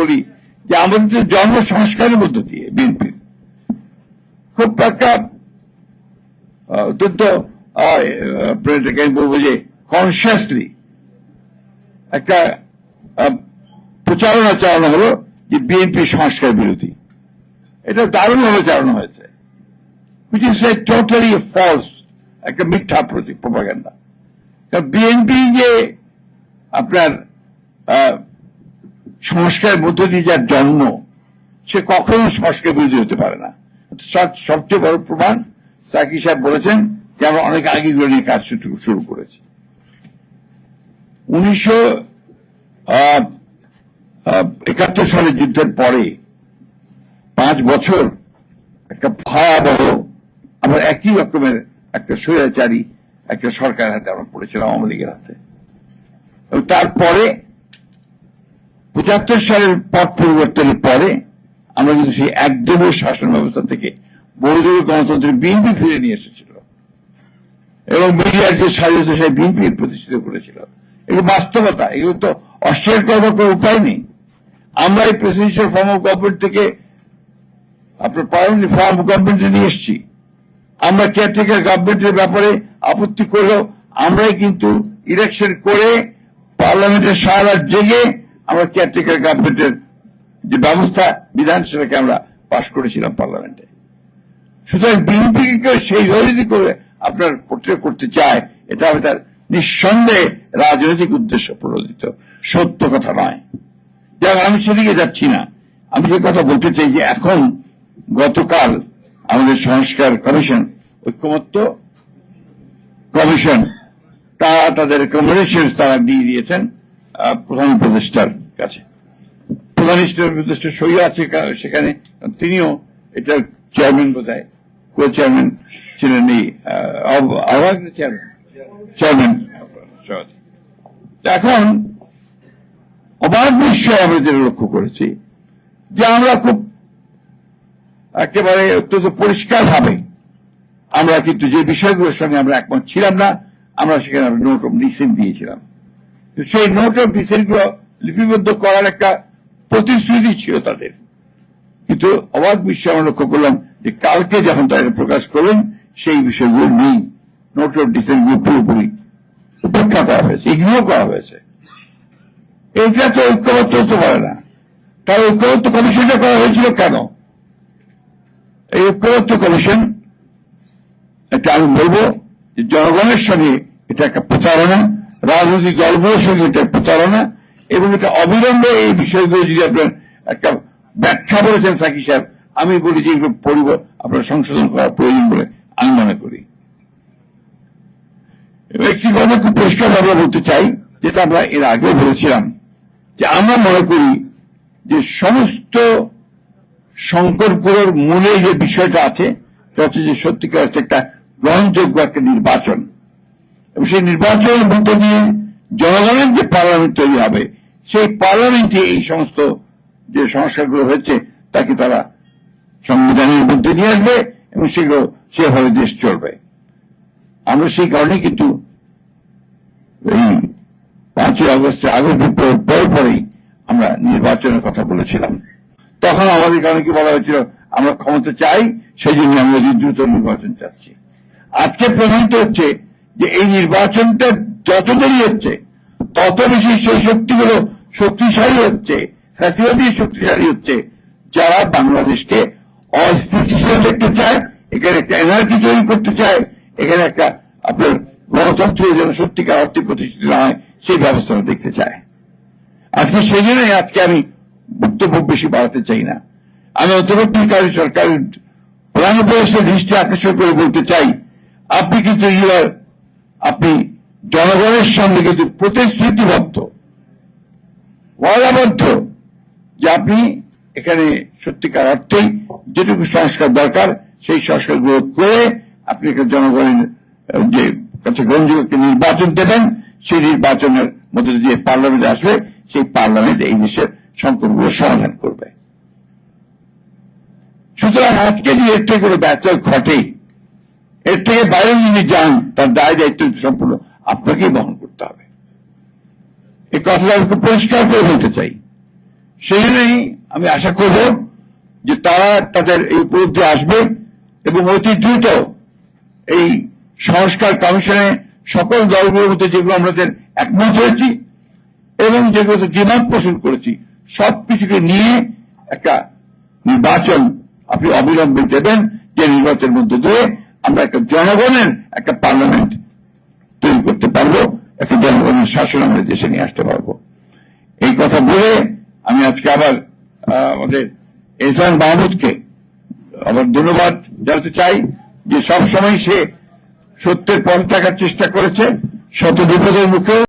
বলি যে আমাদের তো জন্ম সংস্কারের মধ্য দিয়ে বিএনপির খুব একটা অত্যন্ত এটাকে আমি বলব যে কনসিয়াসলি একটা প্রচারণা চালানো হলো যে বিএনপি সংস্কার বিরোধী। এটা দারুণভাবে চালানো হয়েছে। Which is a totally false, একটা মিথ্যা প্রতি প্রপাগান্ডা বিএনপি যে আপনার সংস্কারের মধ্য দিয়ে যার জন্ম, সে কখনো সংস্কার বিরোধী হতে পারে না। সবচেয়ে বড় প্রমাণ সাকি সাহেব বলেছেন যে আমরা অনেক আগে এগুলো নিয়ে কাজ শুরু করেছি। উনিশশো একাত্তর সালের যুদ্ধের পরে পাঁচ বছর একটা ভয়াবহ, আমরা একই রকমের একটা স্বৈরাচারী একটা সরকারের হাতে আমরা পড়েছিলাম, আওয়ামী লীগের হাতে। তারপরে পঁচাত্তর সালের পট পরিবর্তনের পরে আমরা কিন্তু সেই একদমই শাসন ব্যবস্থা থেকে বহুদলীয় গণতন্ত্রের বিএনপি ফিরে নিয়ে এসেছিল। এবং মিডিয়ার যে স্বাধীনতা সেই বিএনপি প্রতিষ্ঠিত করেছিল। এগুলো বাস্তবতা, এগুলো তো অস্বীকার করবার কোনো উপায় নেই। আমরা এই প্রেসিডেন্সিয়াল ফর্ম অফ গভর্নমেন্ট থেকে আপনার পার্লামেন্ট ফর্ম অফ গভর্নমেন্টে নিয়ে এসেছি। আমরা কেয়ারটেকার গভর্নমেন্টের ব্যাপারে আপত্তি করলেও আমরাই কিন্তু ইলেকশন করে পার্লামেন্টের সারা জেগে আমরা কেয়ারটেকার গভর্নমেন্টের যে ব্যবস্থা, বিধান সেটাকে আমরা পাশ করেছিলাম পার্লামেন্টে সুতরাং বিএনপিকে কেউ সেই রাজনীতি করে আপনার পোর্ট্রে করতে চায়, এটা হবে তার নিঃসন্দেহে রাজনৈতিক উদ্দেশ্য প্রণোদিত। সত্য কথা নয়। যেমন আমি সেদিকে যাচ্ছি না। আমি যে কথা বলতে চাই যে এখন গতকাল আমাদের সংস্কার কমিশন, ঐক্যমত্য কমিশন তারা তাদের রেকমেন্ডেশন তারা দিয়ে দিয়েছেন প্রধান উপদেষ্টার। কাছে। প্রধান উপদেষ্টা সই আছে সেখানে। তিনিও এটার চেয়ারম্যান বোধ হয় কো চেয়ারম্যান ছিলেন এই চেয়ারম্যান চেয়ারম্যান এখন অবাক বিস্ময় আমরা যেটা লক্ষ্য করেছি, যে আমরা খুব একেবারে অত্যন্ত পরিষ্কার ভাবে আমরা কিন্তু যে বিষয়গুলোর সঙ্গে আমরা একমত ছিলাম না, আমরা সেখানে নোট অফ ডিসেন্ট দিয়েছিলাম। সেই নোট অফ ডিসেন্টগুলো লিপিবদ্ধ করার একটা প্রতিশ্রুতি ছিল তাদের। কিন্তু অবাক বিষয় আমরা লক্ষ্য করলাম যে কালকে যখন তারা প্রকাশ করলেন, সেই বিষয়গুলো নেই। নোট অফ ডিসেন্টগুলো পুরোপুরি উপেক্ষা করা হয়েছে ইগনোর করা হয়েছে। এটা তো ঐক্যবদ্ধ হতে পারে না। তাই ঐক্যবদ্ধ কমিশনটা করা হয়েছিল কেন? এই ঐক্যবদ্ধ কমিশন, এটা আমি বলব জনগণের সঙ্গে এটা একটা প্রতারণা, রাজনৈতিক দলগুলোর সঙ্গে এটা প্রতারণা এবং এটা অবিলম্বে এই বিষয়গুলো যদি আপনার একটা ব্যাখ্যা বলেছেন সাকি সাহেব, আমি বলি যে এগুলো পরিব আপনার সংশোধন করা প্রয়োজন বলে আমি মনে করি। একটি কথা খুব পরিষ্কার ভাবে বলতে চাই, যেটা আমরা এর আগেও বলেছিলাম, যে আমরা মনে করি যে সমস্ত সংকটগুলোর মূলে যে বিষয়টা আছে, সেটা যে সত্যিকার হচ্ছে একটা গ্রহণযোগ্য একটা নির্বাচন। এবং সেই নির্বাচনের মধ্য দিয়ে জনগণের যে পার্লামেন্ট তৈরি হবে সেই পার্লামেন্টে এই সমস্ত যে সংস্কারগুলো হয়েছে, তাকে তারা সংবিধানের মধ্যে নিয়ে আসবে এবং সেগুলো সেভাবে দেশ চলবে। আমরা সেই কারণে কিন্তু এই পাঁচই আগস্টে আগস্ট বিপ্লবের পর পরেই আমরা নির্বাচনের কথা বলেছিলাম। তখন আমাদের কারণে কি বলা হয়েছিল, আমরা ক্ষমতা চাই, সেই জন্য আমরা দ্রুত নির্বাচন চাচ্ছি। আজকে প্রমাণিত হচ্ছে যে এই নির্বাচনটা যত দেরি হচ্ছে, তত বেশি সেই শক্তিগুলো শক্তিশালী হচ্ছে ফ্যাসিলিটি শক্তিশালী হচ্ছে। যারা বাংলাদেশকে অস্থিতিশীল দেখতে চায়, এখানে একটা এনার্জি তৈরি করতে চায়, এখানে একটা আপনার গণতন্ত্র যেন সত্যিকার অর্থে প্রতিষ্ঠিত হয়, সেই ব্যবস্থাটা দেখতে চায়। আজকে সেই জন্যই আজকে আমি বক্তব্য বেশি বাড়াতে চাই না। আমি অন্তর্বর্তীকারী সরকারের প্রধান উপদেষ্টা দৃষ্টি আকর্ষণ করে বলতে চাই, আপনি কিন্তু ইউআর আপনি জনগণের সঙ্গে কিন্তু প্রতিশ্রুতিবদ্ধ। ওয়াদাবদ্ধ যে আপনি এখানে সত্যিকার অর্থেই যেটুকু সংস্কার দরকার, সেই সংস্কারগুলো করে আপনি জনগণের যে কাছে গ্রহণযোগ্য নির্বাচন দেবেন, সেই নির্বাচনের মধ্যে দিয়ে পার্লামেন্ট আসবে, সেই পার্লামেন্ট এই দেশের সংকটগুলো সমাধান করবে। সুতরাং আজকে যদি এর থেকে ব্যর্থ ঘটে এর থেকে বাইরে যদি যান, তার দায় দায়িত্ব সম্পূর্ণ আপনাকেই বহন কথাটা পরিষ্কার করে বলতে চাই। সেই জন্যই আমি আশা করব যে তারা তাদের এই উপলব্ধি আসবে এবং অতি দ্রুত এই সংস্কার কমিশনে সকল দলগুলোর মধ্যে যেগুলো আমাদের একমত হয়েছি এবং যেগুলোতে দ্বিমত পোষণ করেছি সব কিছুকে নিয়ে একটা নির্বাচন আপনি অবিলম্বে দেবেন যে নির্বাচনের মধ্যে দিয়ে আমরা একটা জনগণের একটা পার্লামেন্ট তৈরি করতে পারব একটা জনগণের শাসন আমরা দেশে নিয়ে আসতে পারব। এই কথা বলে আমি আজকে আবার আমাদের এহসান মাহমুদকে আবার ধন্যবাদ জানাতে চাই যে সবসময় সে সত্যের পথ থাকার চেষ্টা করেছে, শত বিপদের মুখেও